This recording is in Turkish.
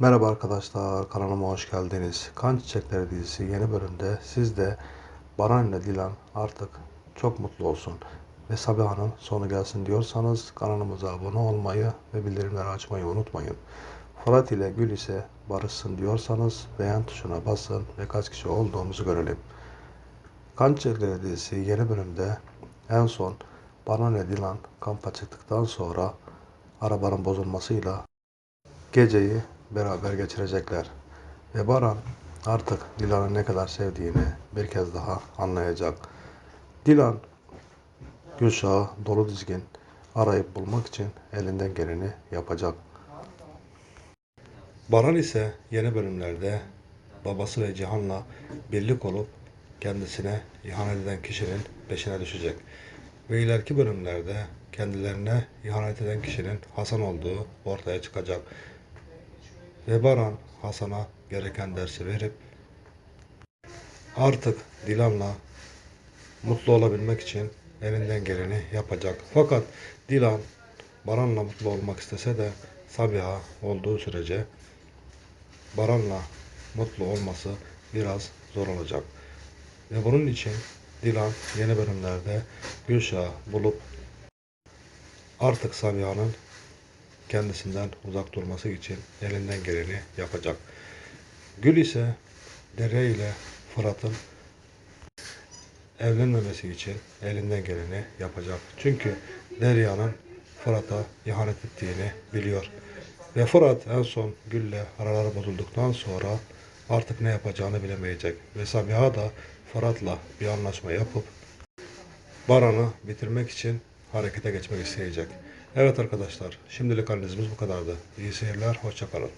Merhaba arkadaşlar, kanalıma hoş geldiniz. Kan Çiçekleri dizisi yeni bölümde siz de Baran ile Dilan artık çok mutlu olsun ve Sabiha'nın sonu gelsin diyorsanız kanalımıza abone olmayı ve bildirimleri açmayı unutmayın. Fırat ile Gül ise barışsın diyorsanız beğen tuşuna basın ve kaç kişi olduğumuzu görelim. Kan Çiçekleri dizisi yeni bölümde en son Baran ile Dilan kampa çıktıktan sonra arabanın bozulmasıyla geceyi beraber geçirecekler. Ve Baran artık Dilan'ı ne kadar sevdiğini bir kez daha anlayacak. Dilan Gülşah'ı dolu dizgin arayıp bulmak için elinden geleni yapacak. Baran ise yeni bölümlerde babası ve Cihan'la birlik olup kendisine ihanet eden kişinin peşine düşecek. Ve ileriki bölümlerde kendilerine ihanet eden kişinin Hasan olduğu ortaya çıkacak. Ve Baran Hasan'a gereken dersi verip artık Dilan'la mutlu olabilmek için elinden geleni yapacak. Fakat Dilan Baran'la mutlu olmak istese de Sabiha olduğu sürece Baran'la mutlu olması biraz zor olacak. Ve bunun için Dilan yeni bölümlerde Gülşah'ı bulup artık Sabiha'nın kendisinden uzak durması için elinden geleni yapacak. Gül ise Dere ile Fırat'ın evlenmemesi için elinden geleni yapacak. Çünkü Derya'nın Fırat'a ihanet ettiğini biliyor. Ve Fırat en son Gül'le araları bozulduktan sonra artık ne yapacağını bilemeyecek. Ve Sabiha da Fırat'la bir anlaşma yapıp Baran'ı bitirmek için harekete geçmek isteyecek. Evet arkadaşlar, şimdilik analizimiz bu kadardı. İyi seyirler, hoşçakalın.